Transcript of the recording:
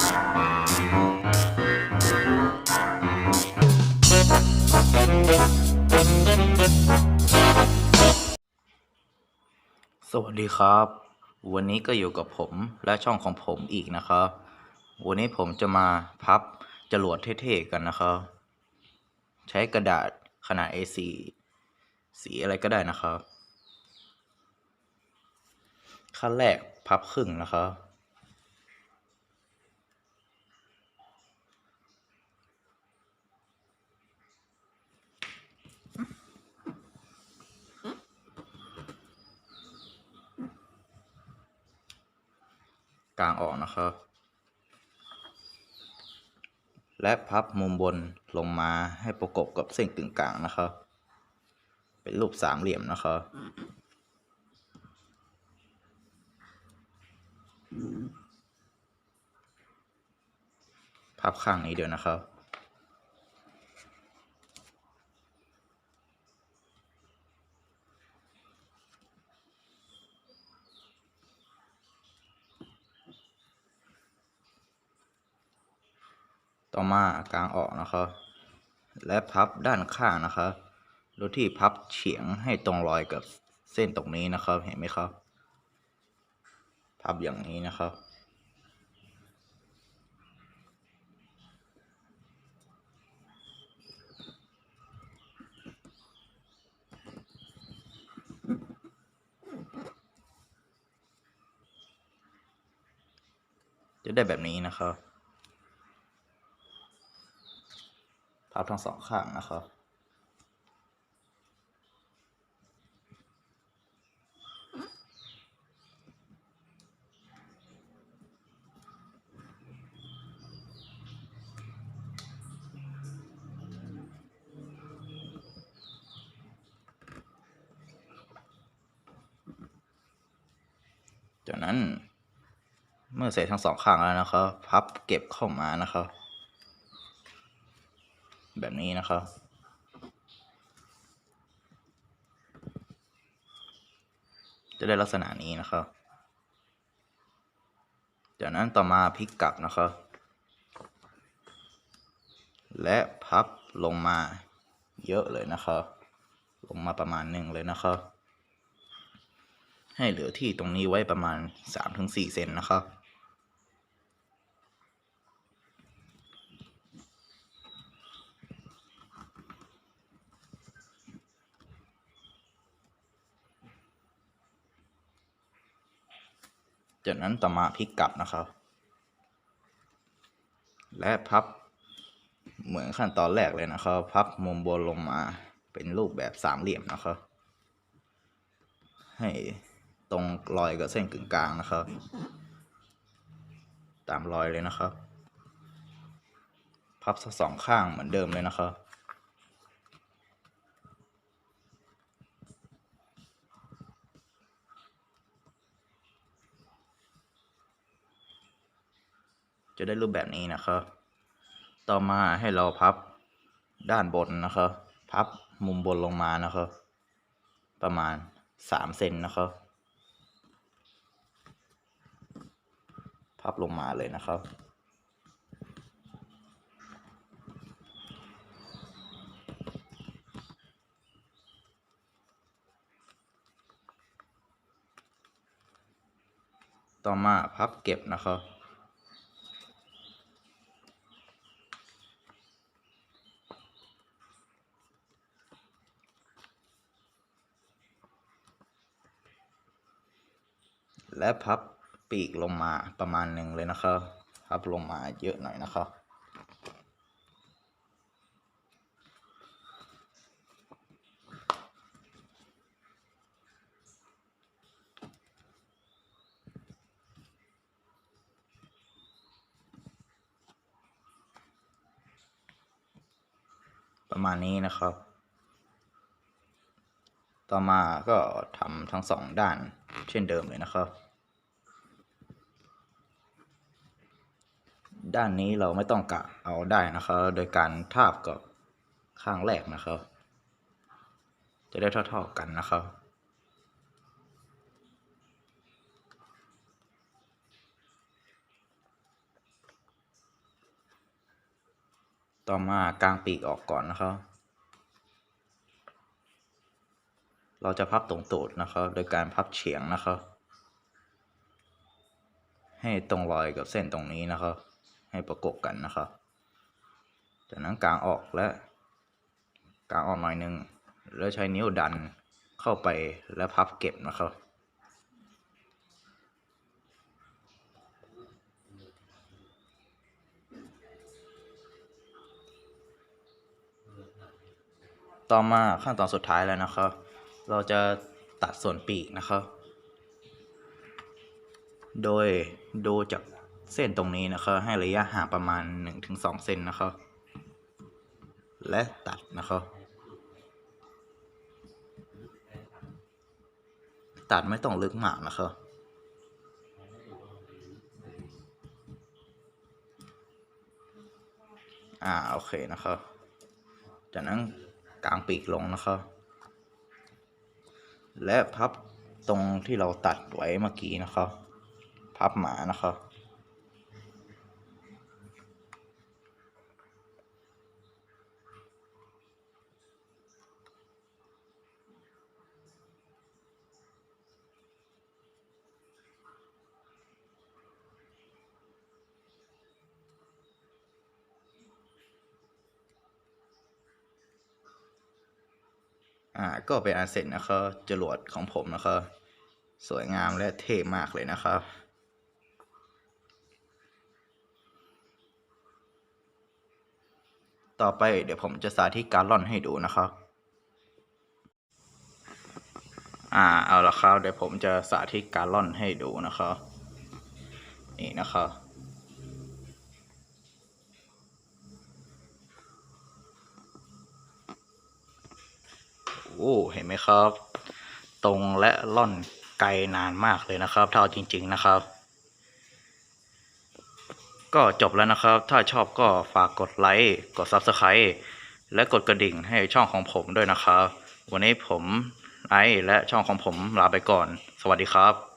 สวัสดีครับ วันนี้ก็อยู่กับผมและช่องของผมอีกนะครับ วันนี้ผมจะมาพับจรวดเท่ๆกันนะครับ ใช้กระดาษขนาด A4 สีอะไรก็ได้นะครับ ขั้นแรกพับครึ่งนะครับ กลางออกนะครับ และพับมุมบนลงมาให้ประกบกับเส้นกึ่งกลางนะครับ เป็นรูปสามเหลี่ยมนะครับพับข้างนี้เดี๋ยวนะครับ มากางออกนะครับ และพับด้านข้างนะครับโดยที่พับเฉียงให้ตรงรอยกับเส้นตรงนี้นะครับ เห็นไหมครับ พับอย่างนี้นะครับ จะได้แบบนี้นะครับ พับทั้งสองข้างนะครับจากนั้นเมื่อเสร็จทั้งสองข้างแล้วนะครับ พับเก็บเข้ามานะครับ แบบนี้นะครับจะได้ลักษณะนี้นะครับ จากนั้นต่อมาพลิกกลับนะครับ และพับลงมาเยอะเลยนะครับ ลงมาประมาณหนึ่งเลยนะครับ ให้เหลือที่ตรงนี้ไว้ประมาณ 3-4 เซนนะครับ จากนั้นต่อมาพลิกกลับนะครับ และพับเหมือนขั้นตอนแรกเลยนะครับ พับมุมบนลงมาเป็นรูปแบบสามเหลี่ยมนะครับ ให้ตรงรอยกับเส้นกึ่งกลางนะครับ ตามรอยเลยนะครับ พับทั้งสองข้างเหมือนเดิมเลยนะครับ จะได้รูปแบบนี้นะครับ ต่อมาให้เราพับด้านบนนะครับ พับมุมบนลงมานะครับ ประมาณสามเซนนะครับ พับลงมาเลยนะครับต่อมาพับเก็บนะครับ และพับปีกลงมาประมาณหนึ่งเลยนะครับพับลงมาเยอะหน่อยนะครับประมาณนี้นะครับ ต่อมาก็ทำทั้งสองด้านเช่นเดิมเลยนะครับ ด้านนี้เราไม่ต้องกะเอาได้นะครับ โดยการทาบกับข้างแรกนะครับ จะได้เท่าๆกันนะครับต่อมากลางปีกออกก่อนนะครับ เราจะพับตรงตูดนะครับ โดยการพับเฉียงนะครับ ให้ตรงรอยกับเส้นตรงนี้นะครับ ให้ประกบกันนะครับ จากนั้นกางออกและกางออกหน่อยหนึ่งแล้วใช้นิ้วดันเข้าไปแล้วพับเก็บนะครับ ต่อมาขั้นตอนสุดท้ายแล้วนะครับ เราจะตัดส่วนปีกนะครับ โดยดูจาก เส้นตรงนี้นะครับให้ระยะห่างประมาณ 1-2เซนนะครับและตัดนะครับตัดไม่ต้องลึกมากนะครับอ่าโอเคนะครับ จากนั้นกลางปีกลงนะครับ และพับตรงที่เราตัดไว้เมื่อกี้นะครับ พับหมานะครับ อ่าก็เป็นอันเสร็จนะครับจรวดของผมนะครับสวยงามและเท่มากเลยนะครับต่อไปเดี๋ยวผมจะสาธิตการล่อนให้ดูนะครับ อ่า เอาละครับ เดี๋ยวผมจะสาธิตการล่อนให้ดูนะครับ นี่นะครับ โอ้เห็นไหมครับ ตรงและล่อนไกลนานมากเลยนะครับถ้าเอาจริง ๆนะครับ ก็จบแล้วนะครับ ถ้าชอบก็ฝากกดไลค์กด Subscribe และกดกระดิ่งให้ช่องของผมด้วยนะครับ วันนี้ผมไอและช่องของผมลาไปก่อน สวัสดีครับ